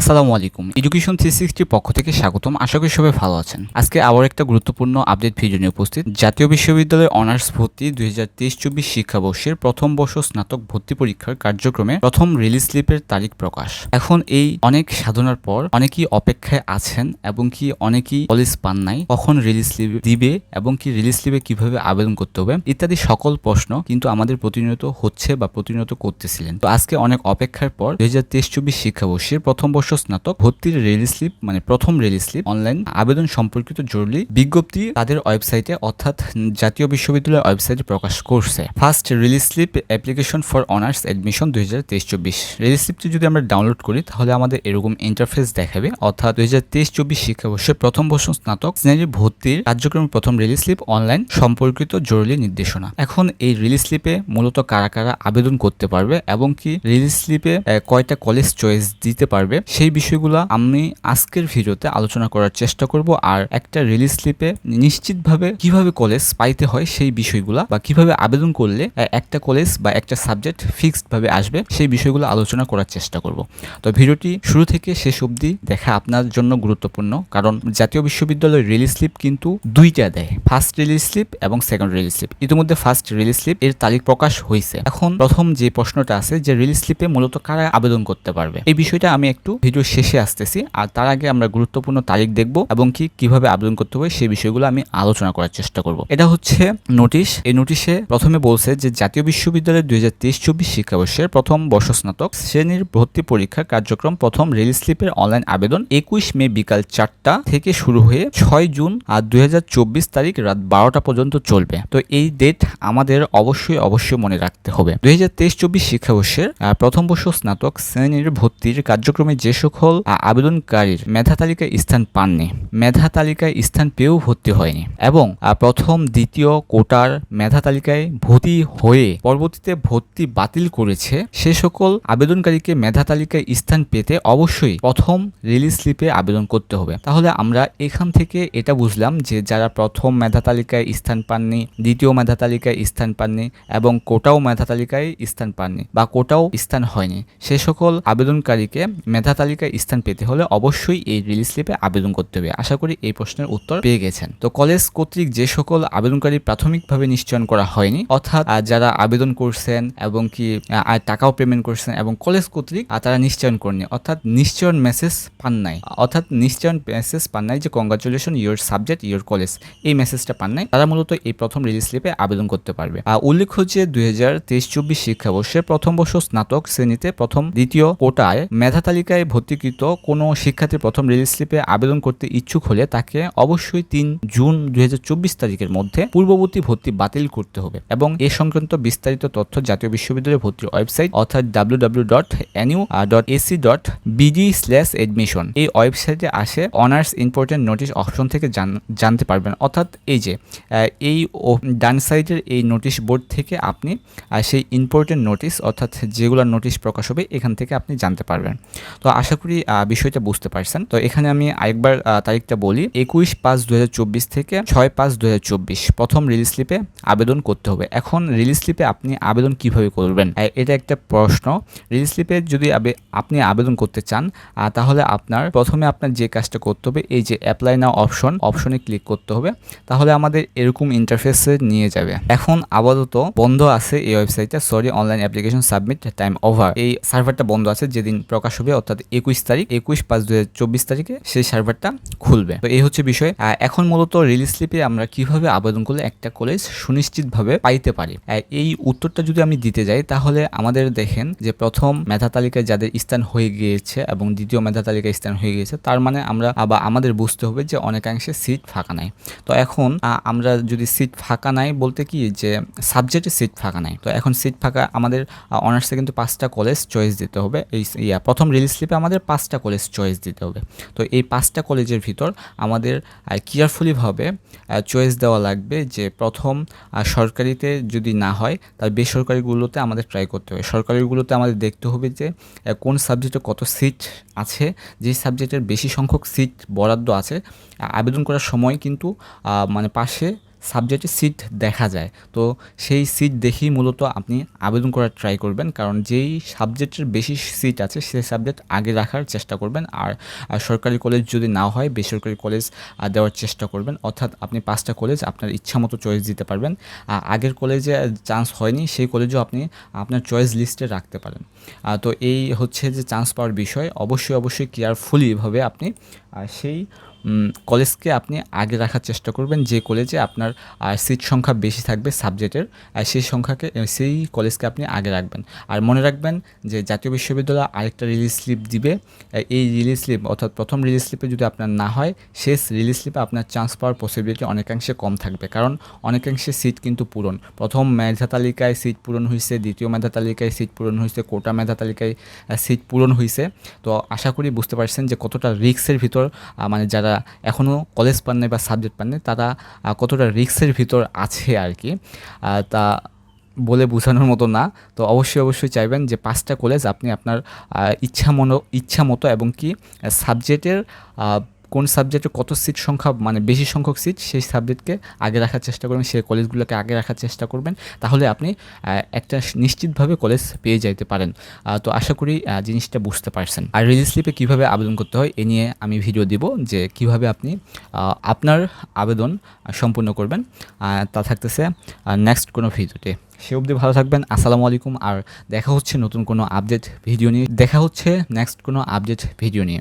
আসসালামু আলাইকুম। Education three সিক্সটির পক্ষ থেকে স্বাগতম। আশা করি সবাই ভালো আছেন। আজকে আবার একটা গুরুত্বপূর্ণ আপডেট ভিডিও নিয়ে উপস্থিত। জাতীয় বিশ্ববিদ্যালয়ের অনার্স ভর্তি দুই হাজার তেইশ চব্বিশ শিক্ষাবর্ষের প্রথম বর্ষ স্নাতক ভর্তি পরীক্ষার কার্যক্রমে প্রথম রিলিজ স্লিপের তারিখ প্রকাশ। এখন এই অনেক সাধনার পর অনেকেই অপেক্ষায় আছেন এবং কি অনেকেই কলেজ পান নাই, কখন রিলিজ স্লিপ দিবে এবং কি রিলিজ স্লিপে কীভাবে আবেদন করতে হবে ইত্যাদি সকল প্রশ্ন কিন্তু আমাদের প্রতিনিয়ত হচ্ছে বা প্রতিনিয়ত করতেছিলেন। তো আজকে অনেক অপেক্ষার পর দুই হাজার তেইশ চব্বিশ শিক্ষাবর্ষের প্রথম বর্ষ স্নাতক ভর্তির রিলিজ স্লিপ মানে প্রথম রিলিজ স্লিপ অনলাইন আবেদন সম্পর্কিত জরুরি বিজ্ঞপ্তি তাদের ওয়েবসাইটে অর্থাৎ জাতীয় বিশ্ববিদ্যালয়ের ওয়েবসাইটে প্রকাশ করছে। First release slip application for honours admission দুই হাজার তেইশ চব্বিশ। রিলিজ স্লিপটি যদি আমরা ডাউনলোড করি, তাহলে আমাদের এরকম ইন্টারফেস দেখাবে। অর্থাৎ দুই হাজার তেইশ চব্বিশ শিক্ষাবর্ষের প্রথম বর্ষ স্নাতক শ্রেণির ভর্তির কার্যক্রমের প্রথম রিলিজ স্লিপ অনলাইন সম্পর্কিত জরুরি নির্দেশনা। এখন এই রিলিজ স্লিপে মূলত কারা কারা আবেদন করতে পারবে এবং কি রিলিজ স্লিপে কয়টা কলেজ চয়েস দিতে পারবে সেই বিষয়গুলো আমি আজকের ভিডিওতে আলোচনা করার চেষ্টা করব আর একটা রিলিজ স্লিপে নিশ্চিতভাবে কীভাবে কলেজ পাইতে হয় সেই বিষয়গুলো বা কীভাবে আবেদন করলে একটা কলেজ বা একটা সাবজেক্ট ফিক্সড ভাবে আসবে সেই বিষয়গুলো আলোচনা করার চেষ্টা করব। তো ভিডিওটি শুরু থেকে শেষ অবধি দেখা আপনার জন্য গুরুত্বপূর্ণ কারণ জাতীয় বিশ্ববিদ্যালয়ের রিলিজ স্লিপ কিন্তু দুইটা দেয় ফার্স্ট রিলিজ স্লিপ এবং সেকেন্ড রিলিজ স্লিপ ইতিমধ্যে ফার্স্ট রিলিজ স্লিপ এর তারিখ প্রকাশ হয়েছে এখন প্রথম যে প্রশ্নটা আছে যে রিলিজ স্লিপে মূলত কারা আবেদন করতে পারবে? এই বিষয়টা আমি একটু ভিডিও শেষে আসতেছি, আর তার আগে আমরা গুরুত্বপূর্ণ তারিখ দেখব এবং কি, কীভাবে আবেদন করতে হবে সেই বিষয়গুলো আমি আলোচনা করার চেষ্টা করব। এটা হচ্ছে নোটিশ। এই নোটিশে প্রথমে বলছে যে জাতীয় বিশ্ববিদ্যালয়ের দুই হাজার তেইশ চব্বিশ শিক্ষাবর্ষের প্রথম বর্ষ স্নাতক শ্রেণির ভর্তি পরীক্ষার কার্যক্রম প্রথম রেল স্লিপের অনলাইন আবেদন একুশ মে বিকাল চারটা থেকে শুরু হয়ে ছয় জুন, আর দুই হাজার চব্বিশ তারিখ রাত বারোটা পর্যন্ত চলবে। তো এই ডেট আমাদের অবশ্যই অবশ্যই মনে রাখতে হবে। দুই হাজার তেইশ চব্বিশ শিক্ষাবর্ষের প্রথম বর্ষ স্নাতক শ্রেণির ভর্তির কার্যক্রমে যে সকল আবেদনকারীর মেধা তালিকায় স্থান পাননি। মেধা তালিকায় স্থান পেয়েও ভর্তি হয়নি এবং প্রথম, দ্বিতীয় কোটার মেধা তালিকায় ভর্তি হয়ে পরবর্তীতে ভর্তি বাতিল করেছে। সে সকল আবেদনকারীকে মেধা তালিকায় স্থান পেতে অবশ্যই প্রথম রিলিজ স্লিপে আবেদন করতে হবে। তাহলে আমরা এখান থেকে এটা বুঝলাম যে, যারা প্রথম মেধা তালিকায় স্থান পাননি, দ্বিতীয় মেধা তালিকায় স্থান পাননি এবং কোটাও মেধা তালিকায় স্থান পাননি বা কোটাও স্থান হয়নি, সে সকল আবেদনকারীকে মেধা তালিকায় স্থান পেতে হলে অবশ্যই এই রিলিজ স্লিপে আবেদন করতে হবে। আশা করি এই প্রশ্নের উত্তর পেয়ে গেছেন। তো কলেজ কর্তৃক যে সকল আবেদনকারী প্রাথমিকভাবে নিশ্চয়ন করা হয়নি, অর্থাৎ যারা আবেদন করছেন এবং কি টাকাও পেমেন্ট করছেন এবং কলেজ কর্তৃক তারা নিশ্চয়ন করেনি অর্থাৎ নিশ্চয়ন মেসেজ পান নাই। অর্থাৎ নিশ্চয়ন মেসেজ পান নাই যে congratulation your subject your college এই মেসেজটা পান নাই। তারা মূলত এই প্রথম রিলিজ স্লিপে আবেদন করতে পারবে। উল্লেখ্য যে, দুই হাজার তেইশ চব্বিশ শিক্ষাবর্ষে প্রথম বর্ষ স্নাতক শ্রেণীতে প্রথম দ্বিতীয় কোটায় মেধা তালিকায় ভর্তিকৃত কোনো শিক্ষার্থী প্রথম রিলিজ স্লিপে আবেদন করতে ইচ্ছুক হলে তাকে অবশ্যই তিন জুন দু হাজার চব্বিশ তারিখের মধ্যে পূর্ববর্তী ভর্তি বাতিল করতে হবে এবং এ সংক্রান্ত বিস্তারিত তথ্য জাতীয় বিশ্ববিদ্যালয়ের ভর্তির ওয়েবসাইট অর্থাৎ W W dot NU dot AC dot BD slash admission এই ওয়েবসাইটে আসে অনার্স ইম্পর্টেন্ট নোটিশ অপশন থেকে জান- জানতে পারবেন। অর্থাৎ এই যে এই ডান সাইডের এই নোটিশ বোর্ড থেকে আপনি সেই ইম্পর্টেন্ট নোটিশ অর্থাৎ যেগুলো নোটিশ প্রকাশ হবে এখান থেকে আপনি জানতে পারবেন। তো আশা করি বিষয়টা বুঝতে পারছেন। তো এখানে আমি আরেকবার তারিখটা বলি। একুশ পাঁচ দু থেকে ছয় পাঁচ দু প্রথম রিলিজ স্লিপে আবেদন করতে হবে। এখন রিলিজ স্লিপে আপনি আবেদন কীভাবে করবেন? এটা একটা প্রশ্ন। রিলিজ স্লিপে যদি আপনি আবেদন করতে চান তাহলে আপনার প্রথমে আপনার যে কাজটা করতে হবে, এই যে অ্যাপ্লাই নাও অপশন অপশনে ক্লিক করতে হবে। তাহলে আমাদের এরকম ইন্টারফেসে নিয়ে যাবে। এখন আপাতত বন্ধ আছে এই ওয়েবসাইটটা sorry online application submit time over এই সার্ভারটা বন্ধ আছে, যেদিন প্রকাশ হবে, অর্থাৎ একুশ তারিখ, একুশ পাঁচ দু চব্বিশ তারিখে সেই সার্ভারটা খুলবে। তো এই হচ্ছে বিষয়। এখন মূলত রিলিজ স্লিপে আমরা কীভাবে আবেদন করলে একটা কলেজ সুনিশ্চিতভাবে পাইতে পারি? এই উত্তরটা যদি আমি দিতে যাই, তাহলে আমাদের দেখেন যে প্রথম মেধা তালিকায় যাদের স্থান হয়ে গিয়েছে এবং দ্বিতীয় মেধা তালিকায় স্থান হয়ে গিয়েছে, তার মানে আমরা আবার আমাদের বুঝতে হবে যে অনেকাংশে সিট ফাঁকা নাই। তো এখন আমরা যদি সিট ফাঁকা নাই বলতে কি যে সাবজেক্টে সিট ফাঁকা নাই। তো এখন সিট ফাঁকা আমাদের অনার্সে কিন্তু পাঁচটা কলেজ চয়েস দিতে হবে। এই প্রথম রিলিজ স্লিপে আমাদের পাঁচটা কলেজ চয়েস দিতে হবে। তো এই পাঁচটা কলেজের ভিতর আমাদের কেয়ারফুলিভাবে চয়েস দেওয়া লাগবে যে প্রথম সরকারিতে যদি না হয় তার বেসরকারিগুলোতে আমাদের ট্রাই করতে হবে। সরকারিগুলোতে আমাদের দেখতে হবে যে কোন সাবজেক্টে কত সিট আছে, যে সাবজেক্টের বেশি সংখ্যক সিট বরাদ্দ আছে। আবেদন করার সময় কিন্তু মানে পাশে সাবজেক্টে সিট দেখা যায়। তো সেই সিট দেখেই মূলত আপনি আবেদন করার ট্রাই করবেন, কারণ যেই সাবজেক্টের বেশি সিট আছে, সেই সাবজেক্ট আগে রাখার চেষ্টা করবেন, আর সরকারি কলেজ যদি না হয়, বেসরকারি কলেজ দেওয়ার চেষ্টা করবেন। অর্থাৎ আপনি পাঁচটা কলেজ আপনার ইচ্ছা মতো চয়েস দিতে পারবেন। আগের কলেজে চান্স হয়নি, সেই কলেজও আপনি আপনার চয়েস লিস্টে রাখতে পারেন। তো এই হচ্ছে যে চান্স পাওয়ার বিষয়। অবশ্যই অবশ্যই কেয়ারফুলিভাবে আপনি আহ, সেই কলেজকে আপনি আগে রাখার চেষ্টা করবেন। যে কলেজে আপনার সিট সংখ্যা বেশি থাকবে সাবজেক্টের আর সেই সংখ্যাকে সেই কলেজকে আপনি আগে রাখবেন। আর মনে রাখবেন যে জাতীয় বিশ্ববিদ্যালয় আরেকটা রিলিজ স্লিপ দিবে। এই রিলিজ স্লিপ অর্থাৎ প্রথম রিলিজ স্লিপে যদি আপনার না হয় শেষ রিলিজ স্লিপে আপনার চান্স পাওয়ার পসিবিলিটি অনেকাংশে কম থাকবে। কারণ অনেকাংশে সিট কিন্তু পূরণ। প্রথম মেধা তালিকায় সিট পূরণ হয়েছে দ্বিতীয় মেধা তালিকায় সিট পূরণ হয়েছে কোটা মেধা তালিকায় সিট পূরণ হয়েছে তো আশা করি বুঝতে পারছেন যে কতটা রিক্সের ভিতর মানে যারা এখনও কলেজ পাননি বা সাবজেক্ট পান তারা কতটা রিক্সের ভিতর আছে আর কি। তা বলে বোঝানোর মতো না। তো অবশ্যই অবশ্যই চাইবেন যে পাঁচটা কলেজ আপনি আপনার ইচ্ছা মনো ইচ্ছা মতো এবং কি সাবজেক্টের কোন সাবজেক্টে কত সিট সংখ্যা মানে বেশি সংখ্যক সিট সেই সাবজেক্টকে আগে রাখার চেষ্টা করবেন, সেই কলেজগুলোকে আগে রাখার চেষ্টা করবেন, তাহলে আপনি একটা নিশ্চিতভাবে কলেজ পেয়ে যাইতে পারেন। তো আশা করি জিনিসটা বুঝতে পারছেন। আর রিলিজ স্লিপে কীভাবে আবেদন করতে হয়, এ নিয়ে আমি ভিডিও দিব যে কীভাবে আপনি আপনার আবেদন সম্পূর্ণ করবেন। তা থাকতেছে নেক্সট কোনো ভিডিওতে সে অবধি ভালো থাকবেন, আসসালামু আলাইকুম, আর দেখা হচ্ছে নতুন কোনো আপডেট ভিডিও নিয়ে। দেখা হচ্ছে নেক্সট কোনো আপডেট ভিডিও নিয়ে।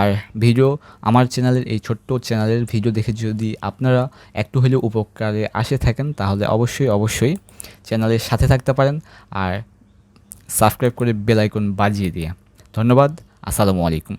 আর ভিডিও আমার চ্যানেলের এই ছোট্ট চ্যানেলের ভিডিও দেখে যদি আপনারা একটু হলেও উপকারে আসে থাকেন, তাহলে অবশ্যই অবশ্যই চ্যানেলের সাথে থাকতে পারেন আর সাবস্ক্রাইব করে বেল আইকন বাজিয়ে দিয়ে। ধন্যবাদ, আসসালামু আলাইকুম।